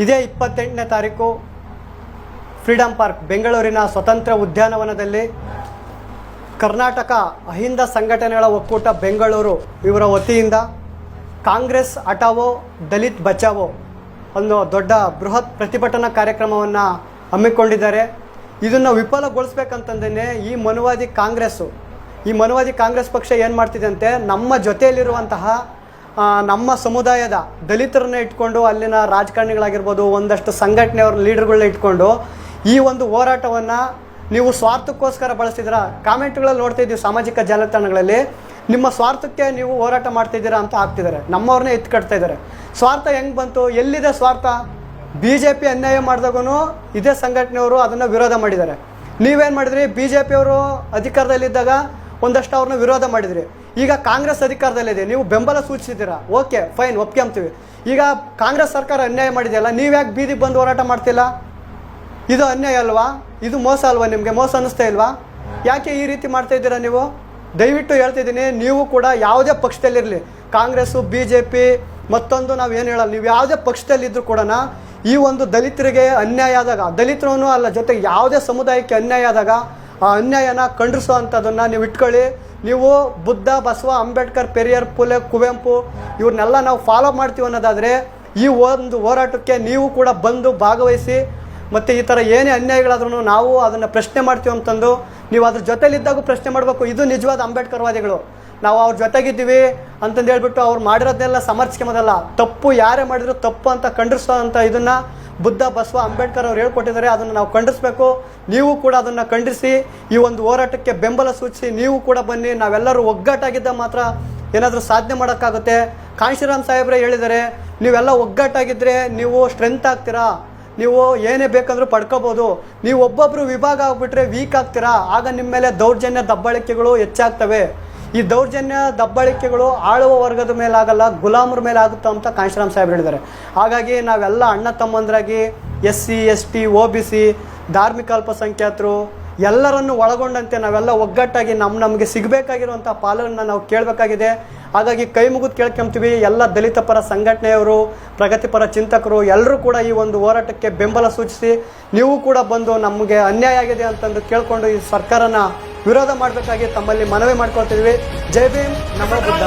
ಇದೇ ಇಪ್ಪತ್ತೆಂಟನೇ ತಾರೀಕು ಫ್ರೀಡಂ ಪಾರ್ಕ್, ಬೆಂಗಳೂರಿನ ಸ್ವತಂತ್ರ ಉದ್ಯಾನವನದಲ್ಲಿ ಕರ್ನಾಟಕ ಅಹಿಂದ ಸಂಘಟನೆಗಳ ಒಕ್ಕೂಟ ಬೆಂಗಳೂರು ಇವರ ವತಿಯಿಂದ ಕಾಂಗ್ರೆಸ್ ಹಟಾವೋ ದಲಿತ್ ಬಚಾವೋ ಅನ್ನೋ ದೊಡ್ಡ ಬೃಹತ್ ಪ್ರತಿಭಟನಾ ಕಾರ್ಯಕ್ರಮವನ್ನು ಹಮ್ಮಿಕೊಂಡಿದ್ದಾರೆ. ಇದನ್ನು ವಿಫಲಗೊಳಿಸ್ಬೇಕಂತಂದೇ ಈ ಮನುವಾದಿ ಕಾಂಗ್ರೆಸ್ಸು, ಈ ಮನುವಾದಿ ಕಾಂಗ್ರೆಸ್ ಪಕ್ಷ ಏನು ಮಾಡ್ತಿದೆ ಅಂತೆ, ನಮ್ಮ ಜೊತೆಯಲ್ಲಿರುವಂತಹ ನಮ್ಮ ಸಮುದಾಯದ ದಲಿತರನ್ನ ಇಟ್ಕೊಂಡು ಅಲ್ಲಿನ ರಾಜಕಾರಣಿಗಳಾಗಿರ್ಬೋದು, ಒಂದಷ್ಟು ಸಂಘಟನೆಯವ್ರ ಲೀಡರ್ಗಳನ್ನ ಇಟ್ಕೊಂಡು ಈ ಒಂದು ಹೋರಾಟವನ್ನು ನೀವು ಸ್ವಾರ್ಥಕ್ಕೋಸ್ಕರ ಬಳಸ್ತಿದ್ದೀರಾ? ಕಾಮೆಂಟ್ಗಳಲ್ಲಿ ನೋಡ್ತಾ ಇದ್ದೀವಿ ಸಾಮಾಜಿಕ ಜಾಲತಾಣಗಳಲ್ಲಿ. ನಿಮ್ಮ ಸ್ವಾರ್ಥಕ್ಕೆ ನೀವು ಹೋರಾಟ ಮಾಡ್ತಿದ್ದೀರಾ ಅಂತ ಆಗ್ತಿದ್ದಾರೆ ನಮ್ಮವ್ರನ್ನೇ ಎತ್ಕಟ್ತಾ ಇದ್ದಾರೆ. ಸ್ವಾರ್ಥ ಹೆಂಗೆ ಬಂತು? ಎಲ್ಲಿದೆ ಸ್ವಾರ್ಥ? ಬಿ ಜೆ ಪಿ ಅನ್ಯಾಯ ಮಾಡಿದಾಗೂ ಇದೇ ಸಂಘಟನೆಯವರು ಅದನ್ನು ವಿರೋಧ ಮಾಡಿದ್ದಾರೆ. ನೀವೇನು ಮಾಡಿದ್ರಿ? ಬಿ ಜೆ ಪಿಯವರು ಅಧಿಕಾರದಲ್ಲಿದ್ದಾಗ ಒಂದಷ್ಟು ಅವ್ರನ್ನ ವಿರೋಧ ಮಾಡಿದ್ರಿ. ಈಗ ಕಾಂಗ್ರೆಸ್ ಅಧಿಕಾರದಲ್ಲಿದೆ, ನೀವು ಬೆಂಬಲ ಸೂಚಿಸಿದ್ದೀರಾ? Okay fine ಒಪ್ಕೊಂತೀವಿ. ಈಗ ಕಾಂಗ್ರೆಸ್ ಸರ್ಕಾರ ಅನ್ಯಾಯ ಮಾಡಿದೆಯಲ್ಲ ನೀವ್ಯಾಕೆ ಬೀದಿಗೆ ಬಂದು ಹೋರಾಟ ಮಾಡ್ತಿಲ್ಲ? ಇದು ಅನ್ಯಾಯ ಅಲ್ವಾ? ಇದು ಮೋಸ ಅಲ್ವಾ ನಿಮಗೆ? ಮೋಸ ಅನ್ನಿಸ್ತಾ ಇಲ್ವಾ? ಯಾಕೆ ಈ ರೀತಿ ಮಾಡ್ತಾ ಇದ್ದೀರಾ ನೀವು? ದಯವಿಟ್ಟು ಹೇಳ್ತಿದ್ದೀನಿ ನೀವು ಕೂಡ ಯಾವುದೇ ಪಕ್ಷದಲ್ಲಿರಲಿ ಕಾಂಗ್ರೆಸ್ಸು, ಬಿ ಜೆ ಪಿ, ಮತ್ತೊಂದು ನಾವು ಏನು ಹೇಳಲ್ಲ. ನೀವು ಯಾವುದೇ ಪಕ್ಷದಲ್ಲಿದ್ದರೂ ಕೂಡ ಈ ಒಂದು ದಲಿತರಿಗೆ ಅನ್ಯಾಯ ಆದಾಗ ದಲಿತರೂ ಅಲ್ಲ, ಜೊತೆಗೆ ಯಾವುದೇ ಸಮುದಾಯಕ್ಕೆ ಅನ್ಯಾಯ ಆದಾಗ ಆ ಅನ್ಯಾಯನ ಖಂಡಿಸೋ ಅಂಥದ್ದನ್ನು ನೀವು ಇಟ್ಕೊಳ್ಳಿ. ನೀವು ಬುದ್ಧ, ಬಸವ, ಅಂಬೇಡ್ಕರ್, ಪೆರಿಯರ್, ಪುಲೆ, ಕುವೆಂಪು ಇವ್ರನ್ನೆಲ್ಲ ನಾವು ಫಾಲೋ ಮಾಡ್ತೀವಿ ಅನ್ನೋದಾದರೆ ಈ ಒಂದು ಹೋರಾಟಕ್ಕೆ ನೀವು ಕೂಡ ಬಂದು ಭಾಗವಹಿಸಿ ಮತ್ತು ಈ ಥರ ಏನೇ ಅನ್ಯಾಯಗಳಾದ್ರೂ ನಾವು ಅದನ್ನು ಪ್ರಶ್ನೆ ಮಾಡ್ತೀವಿ ಅಂತಂದು ನೀವು ಅದ್ರ ಜೊತೆಲಿದ್ದಾಗ ಪ್ರಶ್ನೆ ಮಾಡಬೇಕು. ಇದು ನಿಜವಾದ ಅಂಬೇಡ್ಕರ್ವಾದಿಗಳು. ನಾವು ಅವ್ರ ಜೊತೆಗಿದ್ದೀವಿ ಅಂತಂದು ಹೇಳ್ಬಿಟ್ಟು ಅವ್ರು ಮಾಡಿರೋದನ್ನೆಲ್ಲ ಸಮರ್ಥಿಸ್ಕೊಂಬೋದಲ್ಲ. ತಪ್ಪು ಯಾರೇ ಮಾಡಿದ್ರು ತಪ್ಪು ಅಂತ ಖಂಡಿಸೋ ಅಂತ ಇದನ್ನು ಬುದ್ಧ ಬಸವ ಅಂಬೇಡ್ಕರ್ ಅವ್ರು ಹೇಳ್ಕೊಟ್ಟಿದ್ದಾರೆ, ಅದನ್ನು ನಾವು ಖಂಡಿಸಬೇಕು. ನೀವು ಕೂಡ ಅದನ್ನು ಖಂಡಿಸಿ, ಈ ಒಂದು ಹೋರಾಟಕ್ಕೆ ಬೆಂಬಲ ಸೂಚಿಸಿ, ನೀವು ಕೂಡ ಬನ್ನಿ, ನಾವೆಲ್ಲರೂ ಒಗ್ಗಟ್ಟಾಗಿದ್ದ ಮಾತ್ರ ಏನಾದರೂ ಸಾಧನೆ ಮಾಡೋಕ್ಕಾಗುತ್ತೆ. ಕಾಂಶಿರಾಮ್ ಸಾಹೇಬ್ರೆ ಹೇಳಿದ್ದಾರೆ, ನೀವೆಲ್ಲ ಒಗ್ಗಟ್ಟಾಗಿದ್ದರೆ ನೀವು ಸ್ಟ್ರೆಂತ್ ಆಗ್ತೀರಾ? ನೀವು ಏನೇ ಬೇಕಂದ್ರೂ ಪಡ್ಕೋಬೋದು. ನೀವು ಒಬ್ಬೊಬ್ಬರು ವಿಭಾಗ ಆಗಿಬಿಟ್ರೆ ವೀಕ್ ಆಗ್ತೀರಾ? ಆಗ ನಿಮ್ಮ ಮೇಲೆ ದೌರ್ಜನ್ಯ ದಬ್ಬಾಳಿಕೆಗಳು ಹೆಚ್ಚಾಗ್ತವೆ. ಈ ದೌರ್ಜನ್ಯ, ದಬ್ಬಳಿಕೆಗಳು ಆಳುವ ವರ್ಗದ ಮೇಲೆ ಆಗಲ್ಲ ಗುಲಾಮರ ಮೇಲೆ ಆಗುತ್ತೆ ಅಂತ ಕಾಂಶಿರಾಮ್ ಸಾಹೇಬ್ ಹೇಳಿದ್ದಾರೆ. ಹಾಗಾಗಿ ನಾವೆಲ್ಲ ಅಣ್ಣ ತಮ್ಮಂದ್ರಾಗಿ S C, S T O B C, ಧಾರ್ಮಿಕ ಅಲ್ಪಸಂಖ್ಯಾತರು, ಎಲ್ಲರನ್ನು ಒಳಗೊಂಡಂತೆ ನಾವೆಲ್ಲ ಒಗ್ಗಟ್ಟಾಗಿ ನಮ್ಮ ನಮಗೆ ಸಿಗಬೇಕಾಗಿರುವಂಥ ಪಾಲನ್ನ ನಾವು ಕೇಳಬೇಕಾಗಿದೆ. ಹಾಗಾಗಿ ಕೈ ಮುಗಿದು ಕೇಳ್ಕೊಂತೀವಿ, ಎಲ್ಲ ದಲಿತ ಪರ ಸಂಘಟನೆಯವರು ಪ್ರಗತಿಪರ ಚಿಂತಕರು ಎಲ್ಲರೂ ಕೂಡ ಈ ಒಂದು ಹೋರಾಟಕ್ಕೆ ಬೆಂಬಲ ಸೂಚಿಸಿ, ನೀವು ಕೂಡ ಬಂದು ನಮಗೆ ಅನ್ಯಾಯ ಆಗಿದೆ ಅಂತಂದು ಕೇಳಿಕೊಂಡು ಈ ಸರ್ಕಾರನ ವಿರೋಧ ಮಾಡಬೇಕಾಗಿ ತಮ್ಮಲ್ಲಿ ಮನವಿ ಮಾಡ್ಕೊಳ್ತಿದ್ವಿ. ಜೈ ಭೀಮ್ ನಮ್ಮ ಬುದ್ಧ.